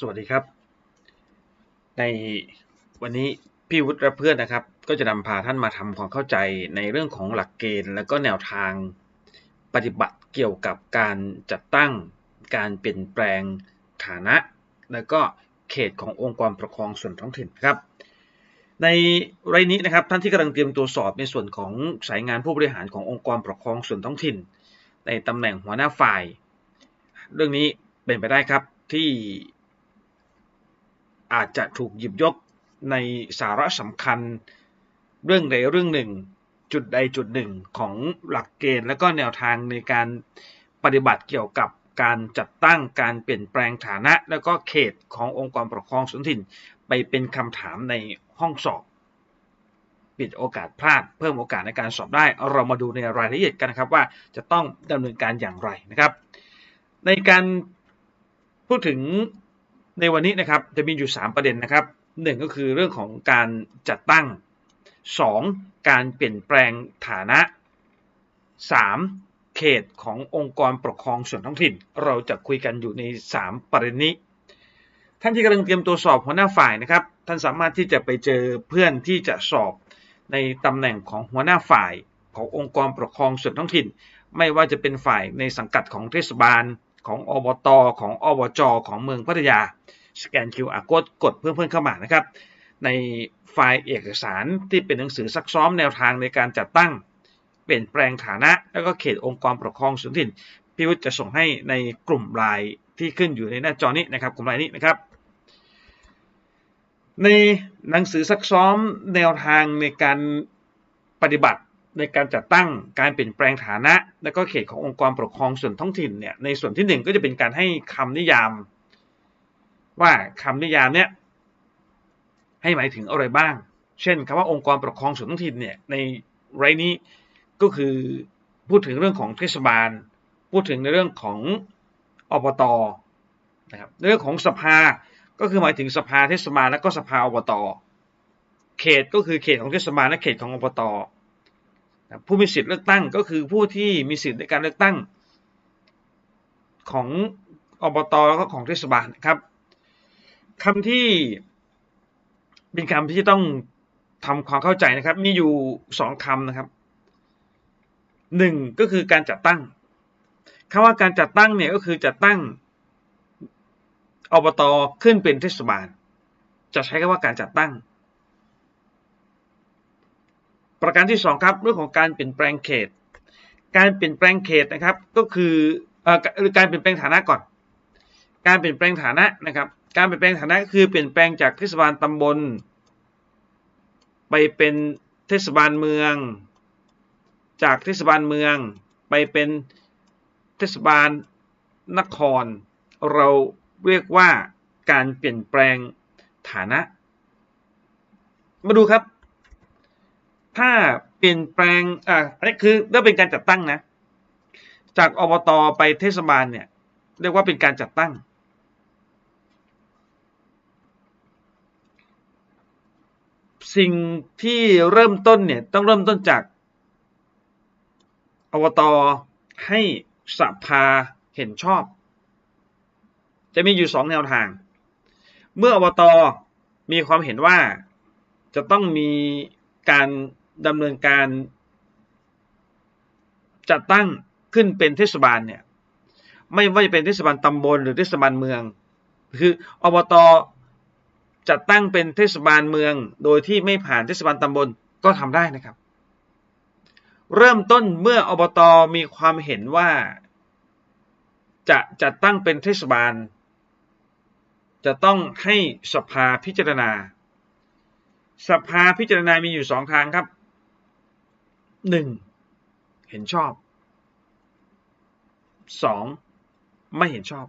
สวัสดีครับ ในวันนี้พี่วุฒิและเพื่อนนะครับ ก็จะนำพาท่านมาทำความเข้าใจในเรื่องของหลักเกณฑ์ และก็แนวทางปฏิบัติเกี่ยวกับการจัดตั้งการเปลี่ยนแปลงฐานะ และก็เขตขององค์กรปกครองส่วนท้องถิ่นครับ ในรายนี้นะครับท่านที่กำลังเตรียมตัวสอบในส่วนของสายงานผู้บริหารขององค์กรปกครองส่วนท้องถิ่น ในตำแหน่งหัวหน้าฝ่าย เรื่องนี้เป็นไปได้ครับที่ อาจจะถูกหยิบยกในสาระสำคัญเรื่องใดเรื่องหนึ่ง จุดใดจุดหนึ่งของหลักเกณฑ์และก็แนวทางในการปฏิบัติเกี่ยวกับการจัดตั้งการเปลี่ยนแปลงฐานะ และก็เขตขององค์กรปกครองส่วนถิ่น ไปเป็นคำถามในห้องสอบ ปิดโอกาสพลาด เพิ่มโอกาสในการสอบได้ เรามาดูในรายละเอียดกันนะครับว่าจะต้องดำเนินการอย่างไรนะครับ ในการพูดถึง ในวันนี้นะครับจะมีอยู่ 3 ประเด็นนะครับหนึ่งก็คือเรื่องของการจัดตั้ง 2. การเปลี่ยนแปลงฐานะ 3. เขตขององค์กรปกครองส่วนท้องถิ่น เราจะคุยกันอยู่ใน 3 ประเด็นนี้ ท่านที่กำลังเตรียมตัวสอบหัวหน้าฝ่ายนะครับ ท่านสามารถที่จะไปเจอเพื่อนที่จะสอบในตำแหน่งของหัวหน้าฝ่าย ขององค์กรปกครองส่วนท้องถิ่น ไม่ว่าจะเป็นฝ่ายในสังกัดของเทศบาล ของอบตของอบจของเมืองพัทยา สแกน QR กดกดเพื่อนๆเข้ามานะครับ ในไฟล์เอกสารที่เป็นหนังสือซักซ้อมแนวทางในการจัดตั้ง เปลี่ยนแปลงฐานะ แล้วก็เขตองค์กรปกครองส่วนถิ่นพี่วุฒิจะส่งให้ในกลุ่มไลน์ที่ขึ้นอยู่ในหน้าจอนี้นะครับกลุ่มไลน์นี้นะครับ ในหนังสือซักซ้อมแนวทางในการปฏิบัติ ในการจัดตั้งการเปลี่ยนแปลงฐานะ และก็เขตขององค์กรปกครองส่วนท้องถิ่นเนี่ยในส่วนที่หนึ่งก็จะเป็นการให้คำนิยาม ว่าคำนิยามเนี่ยให้หมายถึงอะไรบ้าง เช่นคำว่าองค์กรปกครองส่วนท้องถิ่นเนี่ยในไรนี้ก็คือพูดถึงเรื่องของเทศบาล พูดถึงในเรื่องของอบตนะครับเรื่องของสภาก็คือหมายถึงสภาเทศบาลและก็สภาอบต เขตก็คือเขตของเทศบาลและเขตของอบต ผู้มีสิทธิ์เลือกตั้งก็คือผู้ที่มีสิทธิ์ในการเลือกตั้ง ของอบตแล้วก็ของเทศบาลนะครับคำที่เป็นคำที่ต้องทำความเข้าใจนะครับ มีอยู่สองคำนะครับหนึ่งก็คือการจัดตั้งคำว่าการจัดตั้งเนี่ยก็คือจัดตั้งอบตขึ้นเป็นเทศบาล จะใช้คำว่าการจัดตั้ง ประการที่ 2 ครับเรื่องของการเปลี่ยนแปลงเขต การเปลี่ยนแปลงเขตนะครับก็คือการเปลี่ยนแปลงฐานะก่อน การเปลี่ยนแปลงฐานะนะครับ การเปลี่ยนแปลงฐานะคือเปลี่ยนแปลงจากเทศบาลตำบล ไปเป็นเทศบาลเมือง จากเทศบาลเมือง ไปเป็นเทศบาลนคร เราเรียกว่าการเปลี่ยนแปลงฐานะ มาดูครับ ถ้าเปลี่ยนแปลงอ่าอันนี้คือเรื่องเป็นการจัดตั้งนะ จากอบตไปเทศบาลเนี่ย เรียกว่าเป็นการจัดตั้ง สิ่งที่เริ่มต้นเนี่ยต้องเริ่มต้นจากอบตให้สภาเห็นชอบ จะมีอยู่สองแนวทาง เมื่ออบตมีความเห็นว่าจะต้องมีการ ดำเนินการจัดตั้งขึ้นเป็นเทศบาลเนี่ย ไม่ว่าจะเป็นเทศบาลตำบลหรือเทศบาลเมือง คืออบตจัดตั้งเป็นเทศบาลเมือง โดยที่ไม่ผ่านเทศบาลตำบลก็ทำได้นะครับ เริ่มต้นเมื่ออบตมีความเห็นว่า จะจัดตั้งเป็นเทศบาล จะต้องให้สภาพิจารณา สภาพิจารณามีอยู่สองทางครับ หนึ่งเห็นชอบสองไม่เห็นชอบ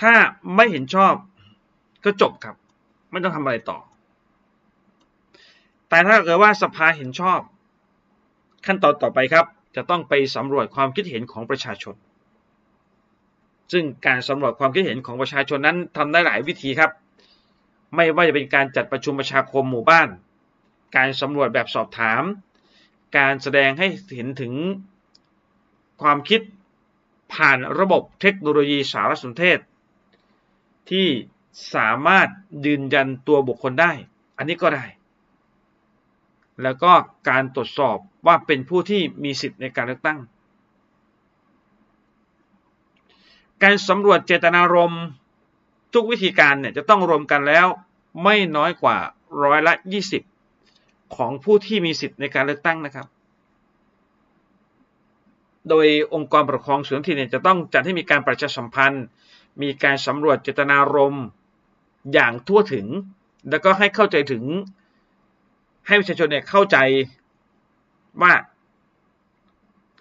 ถ้าไม่เห็นชอบก็จบครับ ไม่ต้องทำอะไรต่อ แต่ถ้าเกิดว่าสภาเห็นชอบ ขั้นตอนต่อไปครับ จะต้องไปสำรวจความคิดเห็นของประชาชน ซึ่งการสำรวจความคิดเห็นของประชาชนนั้นทำได้หลายวิธีครับ ไม่ว่าจะเป็นการจัดประชุมประชาคมหมู่บ้าน การสำรวจแบบสอบถาม การแสดงให้เห็นถึงความคิดผ่านระบบเทคโนโลยีสารสนเทศ ที่สามารถยืนยันตัวบุคคลได้ อันนี้ก็ได้ แล้วก็การตรวจสอบว่าเป็นผู้ที่มีสิทธิ์ในการเลือกตั้ง การสำรวจเจตนารมณ์ทุกวิธีการเนี่ยจะต้องรวมกันแล้วไม่น้อยกว่าร้อยละ 20 ของผู้ที่มีสิทธิ์ในการเลือกตั้งนะครับ โดยองค์กรปกครองส่วนท้องถิ่นเนี่จะต้องจัดให้มีการประชาสัมพันธ์ มีการสำรวจเจตนารมณ์อย่างทั่วถึง แล้วก็ให้เข้าใจถึง ให้ประชาชนเนี่ยเข้าใจว่า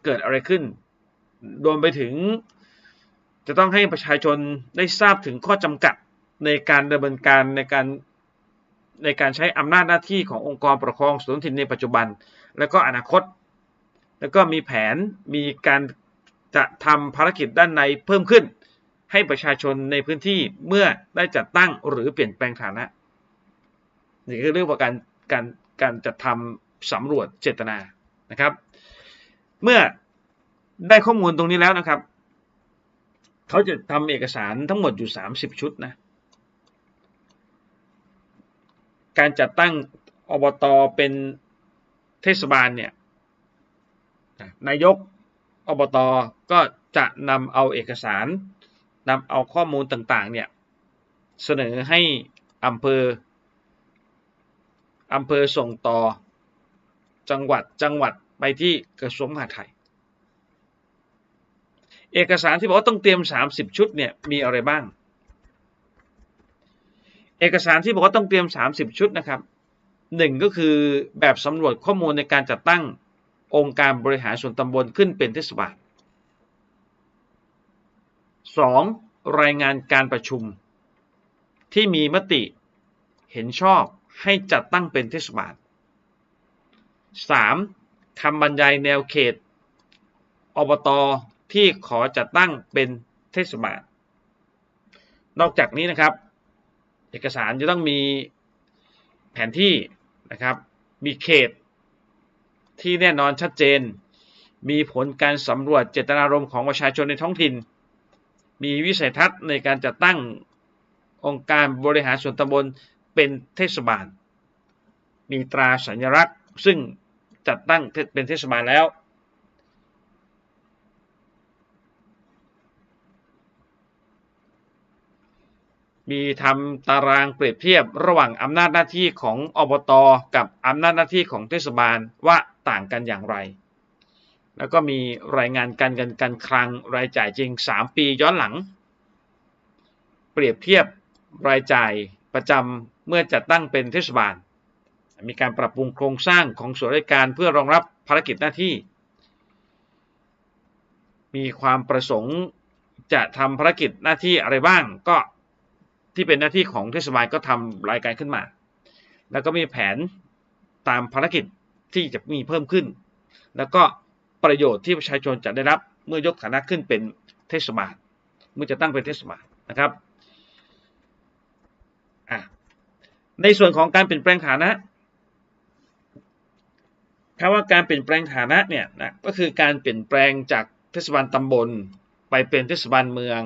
เกิดอะไรขึ้น รวมไปถึง จะต้องให้ประชาชนได้ทราบถึงข้อจำกัดในการดำเนินการในการ ในการใช้อำนาจหน้าที่ขององค์กรปกครองส่วนท้องถิ่นในปัจจุบัน และก็อนาคต แล้วก็มีแผนมีการจะทำภารกิจด้านในเพิ่มขึ้น ให้ประชาชนในพื้นที่เมื่อได้จัดตั้งหรือเปลี่ยนแปลงฐานะนี่คือเรื่องของการการการจัดทำสำรวจเจตนานะครับ เมื่อได้ข้อมูลตรงนี้แล้วนะครับ เขาจะทำเอกสารทั้งหมดอยู่ 30 ชุดนะ การจัดตั้งอบตเป็นเทศบาลเนี่ยนายกอบตก็จะนำเอาเอกสารนำเอาข้อมูลต่างๆเนี่ยเสนอให้อำเภออำเภอส่งต่อจังหวัดจังหวัดไปที่กระทรวงมหาดไทย เอกสารที่บอกว่าต้องเตรียม 30 ชุดเนี่ยมีอะไรบ้าง เอกสารที่บอกว่าต้องเตรียม 30 ชุดนะครับหนึ่งก็คือแบบสำรวจข้อมูลในการจัดตั้งองค์การบริหารส่วนตำบลขึ้นเป็นเทศบาล 2. รายงานการประชุม ที่มีมติเห็นชอบให้จัดตั้งเป็นเทศบาล 3. คำบรรยายแนวเขตอบตที่ขอจัดตั้งเป็นเทศบาล นอกจากนี้นะครับ เอกสารจะต้องมีแผนที่นะครับ มีเขตที่แน่นอนชัดเจน มีผลการสำรวจเจตนารมณ์ของประชาชนในท้องถิ่น มีวิสัยทัศน์ในการจัดตั้งองค์การบริหารส่วนตำบลเป็นเทศบาล มีตราสัญลักษณ์ซึ่งจัดตั้งเป็นเทศบาลแล้ว มีทำตารางเปรียบเทียบระหว่างอำนาจหน้าที่ของอบตกับอำนาจหน้าที่ของเทศบาลว่าต่างกันอย่างไร แล้วก็มีรายงานการเงินการคลังรายจ่ายจริง 3 ปีย้อนหลัง เปรียบเทียบรายจ่ายประจำเมื่อจัดตั้งเป็นเทศบาล มีการปรับปรุงโครงสร้างของส่วนราชการเพื่อรองรับภารกิจหน้าที่ มีความประสงค์จะทำภารกิจหน้าที่อะไรบ้างก็ ที่เป็นหน้าที่ของเทศบาลก็ทำรายการขึ้นมา แล้วก็มีแผนตามภารกิจที่จะมีเพิ่มขึ้น แล้วก็ประโยชน์ที่ประชาชนจะได้รับเมื่อยกฐานะขึ้นเป็นเทศบาลเมื่อจะตั้งเป็นเทศบาลนะครับในส่วนของการเปลี่ยนแปลงฐานะคำว่าการเปลี่ยนแปลงฐานะเนี่ยนะก็คือการเปลี่ยนแปลงจากเทศบาลตำบล ไปเป็นเทศบาลเมือง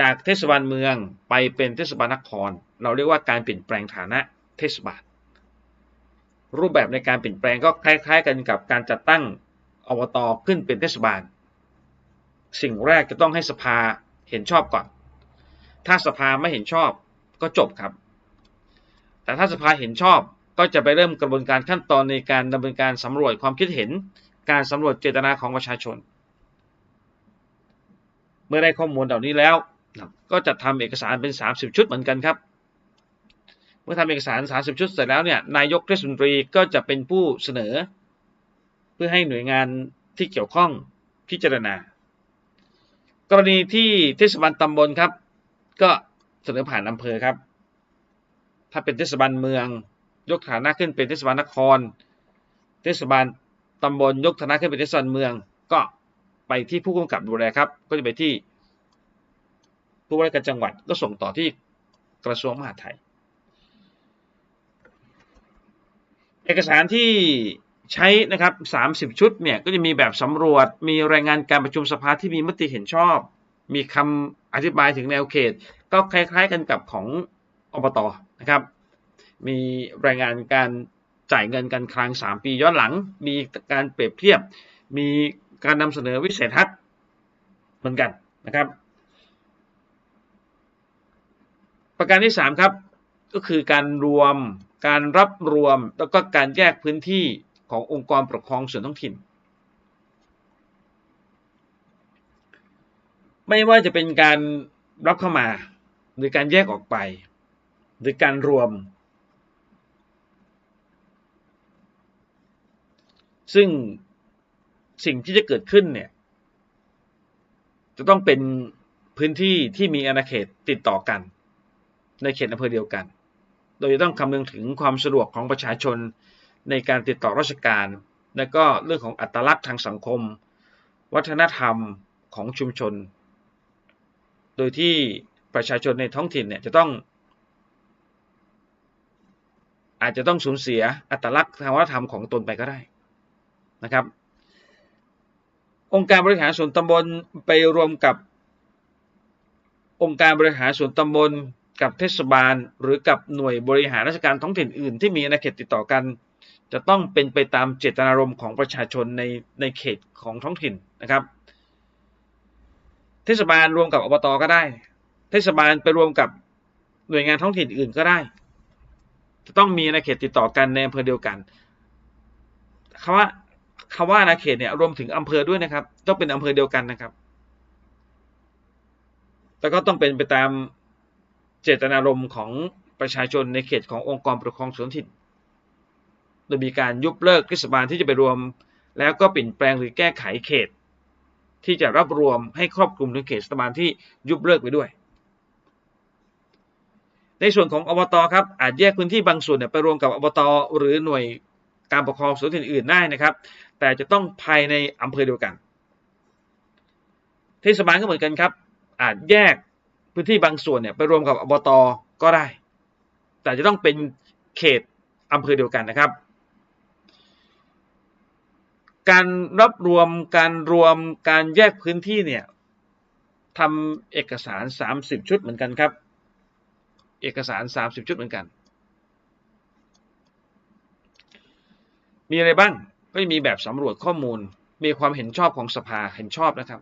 จากเทศบาลเมืองไปเป็นเทศบาลนคร เราเรียกว่าการเปลี่ยนแปลงฐานะเทศบาล รูปแบบในการเปลี่ยนแปลงก็คล้าย ๆ กันกับการจัดตั้งอบตขึ้นเป็นเทศบาล สิ่งแรกจะต้องให้สภาเห็นชอบก่อน ถ้าสภาไม่เห็นชอบก็จบครับ แต่ถ้าสภาเห็นชอบก็จะไปเริ่มกระบวนการขั้นตอนในการดำเนินการสำรวจความคิดเห็น การสำรวจเจตนาของประชาชน เมื่อได้ข้อมูลเหล่านี้แล้ว ก็จะทำเอกสารเป็น 30 ชุดเหมือนกันครับ เมื่อทำเอกสาร 30 ชุดเสร็จแล้วเนี่ยนายกเทศมนตรีก็จะเป็นผู้เสนอ เพื่อให้หน่วยงานที่เกี่ยวข้องพิจารณา กรณีที่เทศบาลตำบลครับ ก็เสนอผ่านอำเภอครับ ถ้าเป็นเทศบาลเมือง ยกฐานะขึ้นเป็นเทศบาลนคร เทศบาลตำบลยกฐานะขึ้นเป็นเทศบาลเมือง ก็ไปที่ผู้กำกับดูแลครับ ก็จะไปที่ ผู้ว่าราชการจังหวัดก็ส่งต่อที่กระทรวงมหาดไทย เอกสารที่ใช้นะครับ 30 ชุดเนี่ยก็จะมีแบบสำรวจ มีรายงานการประชุมสภาที่มีมติเห็นชอบ มีคำอธิบายถึงแนวเขต ก็คล้ายๆกันกับของอบตนะครับ มีรายงานการจ่ายเงินการคลัง 3 ปีย้อนหลัง มีการเปรียบเทียบ มีการนำเสนอวิสัยทัศน์เหมือนกันนะครับ ประการที่ 3 ครับ ก็คือการรวมการรับรวมแล้วก็การแยกพื้นที่ขององค์กรปกครองส่วนท้องถิ่น ไม่ว่าจะเป็นการรับเข้ามาหรือการแยกออกไป หรือการรวม ซึ่งสิ่งที่จะเกิดขึ้นเนี่ยจะต้องเป็นพื้นที่ที่มีอาณาเขตติดต่อกัน ในเขตอำเภอเดียวกัน โดยจะต้องคำนึงถึงความสะดวกของประชาชนในการติดต่อราชการ และก็เรื่องของอัตลักษณ์ทางสังคม วัฒนธรรมของชุมชน โดยที่ประชาชนในท้องถิ่นเนี่ยจะต้อง อาจจะต้องสูญเสียอัตลักษณ์ทางวัฒนธรรมของตนไปก็ได้นะครับ องค์การบริหารส่วนตำบลไปรวมกับองค์การบริหารส่วนตำบล กับเทศบาล หรือกับหน่วยบริหารราชการท้องถิ่นอื่น ที่มีอาณาเขตติดต่อกัน จะต้องเป็นไปตามเจตนารมณ์ของประชาชนในในเขตของท้องถิ่นนะครับ เทศบาลรวมกับอบตก็ได้ เทศบาลไปรวมกับหน่วยงานท้องถิ่นอื่นก็ได้ จะต้องมีในเขตติดต่อกันในอำเภอเดียวกันคำว่าคำว่าอาณาเขตเนี่ยรวมถึงอำเภอด้วยนะครับ ต้องเป็นอำเภอเดียวกันนะครับแต่ก็ต้องเป็นไปตาม เจตนารมณ์ของประชาชนในเขตขององค์กรปกครองส่วนถิ่นโดยมีการยุบเลิกเทศบาลที่จะไปรวม แล้วก็เปลี่ยนแปลงหรือแก้ไขเขต ที่จะรับรวมให้ครอบคลุมในเขตเทศบาลที่ยุบเลิกไปด้วย ในส่วนของอบตครับอาจแยกพื้นที่บางส่วนไปรวมกับอบตหรือหน่วยการปกครองส่วนอื่นได้นะครับ แต่จะต้องภายในอำเภอเดียวกัน เทศบาลก็เหมือนกันครับ อาจแยก พื้นที่บางส่วนเนี่ยไปรวมกับอบตก็ได้ แต่จะต้องเป็นเขตอำเภอเดียวกันนะครับ การรับรวมการรวมการแยกพื้นที่เนี่ยทำเอกสาร 30 ชุดเหมือนกันครับ เอกสาร 30 ชุดเหมือนกัน มีอะไรบ้างก็มีแบบสำรวจข้อมูลมีความเห็นชอบของสภาเห็นชอบนะครับ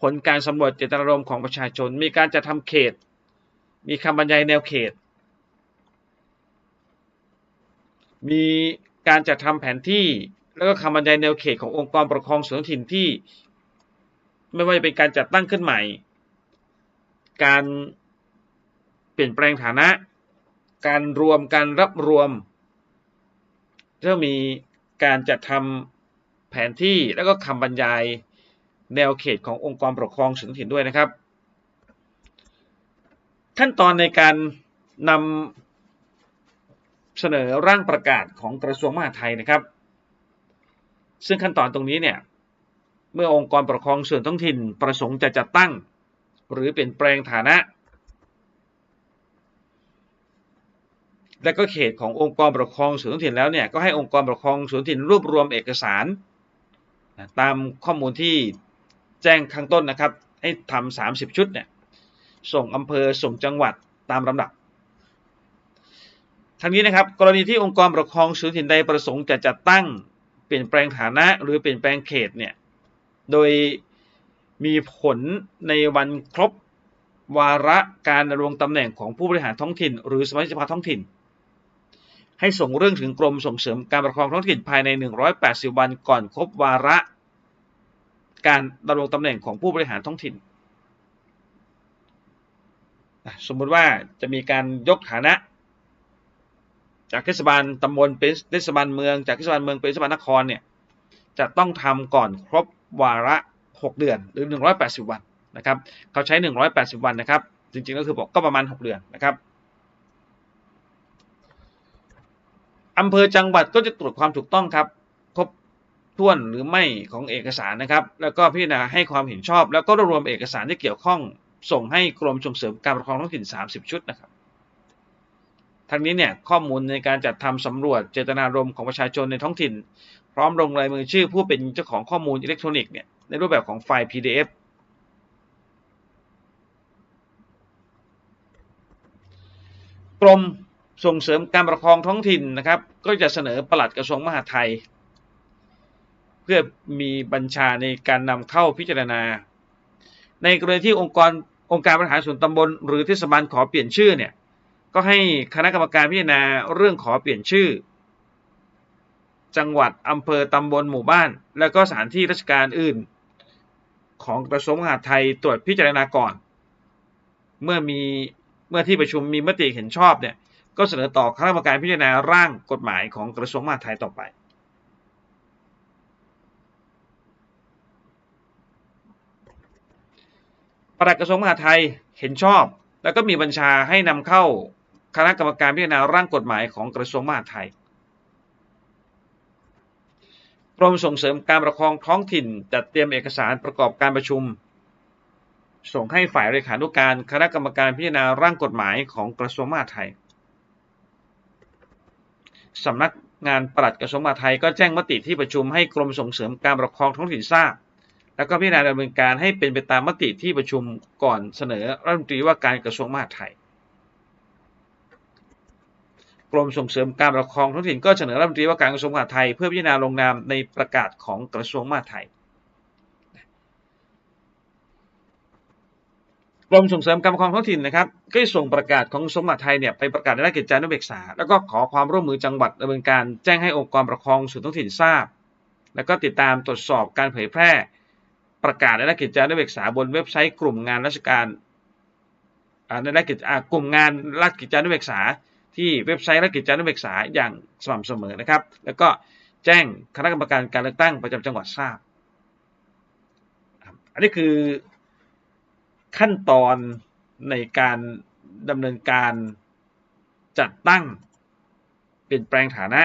ผลการสำรวจเจตนารมณ์ของประชาชน มีการจะทำเขต มีคำบรรยายแนวเขต มีการจัดทำแผนที่แล้วก็คำบรรยายแนวเขตขององค์กรปกครองส่วนท้องถิ่นที่ ไม่ว่าจะเป็นการจัดตั้งขึ้นใหม่ การเปลี่ยนแปลงฐานะ การรวมการรับรวมจะมีการจัดทำแผนที่แล้วก็คำบรรยาย แนวเขตขององค์กรปกครองส่วนท้องถิ่นด้วยนะครับ ขั้นตอนในการนำเสนอร่างประกาศของกระทรวงมหาดไทยนะครับ ซึ่งขั้นตอนตรงนี้เนี่ยเมื่อองค์กรปกครองส่วนท้องถิ่นประสงค์จะจัดตั้ง หรือเปลี่ยนแปลงฐานะ และก็เขตขององค์กรปกครองส่วนท้องถิ่นแล้วเนี่ยก็ให้องค์กรปกครองส่วนท้องถิ่นรวบรวมเอกสาร ตามข้อมูลที่ แจ้งข้างต้นนะครับ ให้ทำสามสิบชุดเนี่ยส่งอำเภอส่งจังหวัดตามลำดับทั้งนี้นะครับกรณีที่องค์กรปกครองส่วนถิ่นใดประสงค์จะจัดตั้งเปลี่ยนแปลงฐานะหรือเปลี่ยนแปลงเขตเนี่ยโดยมีผลในวันครบวาระการดำรงตำแหน่งของผู้บริหารท้องถิ่น หรือสมาชิกสภาท้องถิ่น ให้ส่งเรื่องถึงกรมส่งเสริมการปกครองท้องถิ่นภายใน 180 วันก่อนครบวาระ การดำรงตำแหน่งของผู้บริหารท้องถิ่น สมมุติว่าจะมีการยกฐานะ จากเทศบาลตำบลเป็นเทศบาลเมือง จากเทศบาลเมืองเป็นเทศบาลนครเนี่ยจะต้องทำก่อนครบวาระ 6 เดือนหรือ 180 วันนะครับ เขาใช้ 180 วันนะครับ จริงๆ ก็คือบอกก็ประมาณ 6 เดือนนะครับอำเภอจังหวัดก็จะตรวจความถูกต้องครับ ถ้วนหรือไม่ของเอกสารนะครับ แล้วก็พิจารณาให้ความเห็นชอบ แล้วก็รวบรวมเอกสารที่เกี่ยวข้อง ส่งให้กรมส่งเสริมการปกครองท้องถิ่น 30 ชุดนะครับทั้งนี้เนี่ยข้อมูลในการจัดทำสำรวจเจตนารมณ์ของประชาชนในท้องถิ่น พร้อมลงรายมือชื่อผู้เป็นเจ้าของข้อมูลอิเล็กทรอนิกส์เนี่ยในรูปแบบของไฟล์ PDF กรมส่งเสริมการปกครองท้องถิ่นนะครับ ก็จะเสนอประหลัดกระทรวงมหาดไทย เพื่อมีบัญชาในการนำเข้าพิจารณา ในกรณีที่องค์กรองค์การบริหารส่วนตำบล หรือเทศบาลขอเปลี่ยนชื่อเนี่ยก็ให้คณะกรรมการพิจารณาเรื่องขอเปลี่ยนชื่อ จังหวัดอำเภอตำบลหมู่บ้าน แล้วก็สถานที่ราชการอื่น ของกระทรวงมหาดไทยตรวจพิจารณาก่อน เมื่อมีเมื่อที่ประชุมมีมติเห็นชอบเนี่ยก็เสนอต่อคณะกรรมการพิจารณาร่างกฎหมายของกระทรวงมหาดไทยต่อไป ลัดกระทรวงมหาดไทยเห็นชอบ แล้วก็มีบัญชาให้นำเข้าคณะกรรมการพิจารณาร่างกฎหมายของกระทรวงมหาดไทยกรมส่งเสริมการปกครองท้องถิ่นจัดเตรียมเอกสารประกอบการประชุม ส่งให้ฝ่ายเลขานุการคณะกรรมการพิจารณาร่างกฎหมายของกระทรวงมหาดไทยสำนักงานปลัดกระทรวงมหาดไทยก็แจ้งมติที่ประชุมให้กรมส่งเสริมการปกครองท้องถิ่นทราบ แล้วก็พิจารณาดำเนินการให้เป็นไปตามมติที่ประชุมก่อนเสนอรัฐมนตรีว่าการกระทรวงมหาดไทยกรมส่งเสริมการปกครองท้องถิ่นก็เสนอรัฐมนตรีว่าการกระทรวงมหาดไทย เพื่อพิจารณาลงนามในประกาศของกระทรวงมหาดไทยกรมส่งเสริมการปกครองท้องถิ่นนะครับก็ส่งประกาศของกระทรวงมหาดไทยเนี่ยไปประกาศในราชกิจจานุเบกษา แล้วก็ขอความร่วมมือจังหวัดดำเนินการแจ้งให้องค์กรปกครองส่วนท้องถิ่นทราบ แล้วก็ติดตามตรวจสอบการเผยแพร่ ประกาศในราชกิจจานุเบกษาบนเว็บไซต์กลุ่มงานราชการในราชกิจกลุ่มงานราชกิจจานุเบกษา ที่เว็บไซต์ราชกิจจานุเบกษาอย่างสม่ำเสมอนะครับ แล้วก็แจ้งคณะกรรมการการเลือกตั้งประจำจังหวัดทราบ อันนี้คือขั้นตอนในการดำเนินการจัดตั้ง เปลี่ยนแปลงฐานะ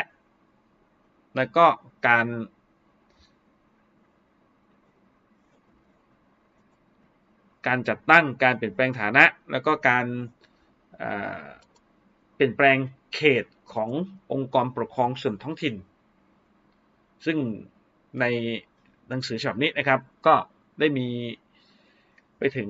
แล้วก็การ การจัดตั้งการเปลี่ยนแปลงฐานะ แล้วก็การเปลี่ยนแปลงเขตขององค์กรปกครองส่วนท้องถิ่น ซึ่งในหนังสือฉบับนี้นะครับ ก็ได้มีไปถึง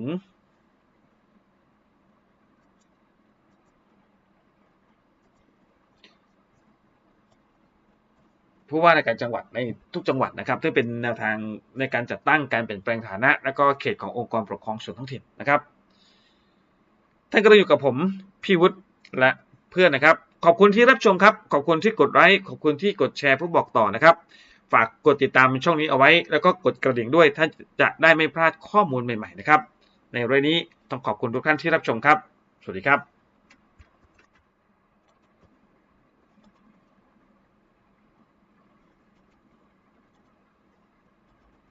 ผู้ว่าราชการจังหวัดในทุกจังหวัดนะครับที่เป็นแนวทางในการจัดตั้งการเปลี่ยนแปลงฐานะ และก็เขตขององค์กรปกครองส่วนท้องถิ่นนะครับท่านก็อยู่กับผมพี่วุฒิและเพื่อนนะครับ ขอบคุณที่รับชมครับ ขอบคุณที่กดไลค์ขอบคุณที่กดแชร์ผู้บอกต่อนะครับ ฝากกดติดตามช่องนี้เอาไว้ แล้วก็กดกระดิ่งด้วยท่านจะได้ไม่พลาดข้อมูลใหม่ๆนะครับ ในเรื่องนี้ต้องขอบคุณทุกท่านที่รับชมครับ สวัสดีครับ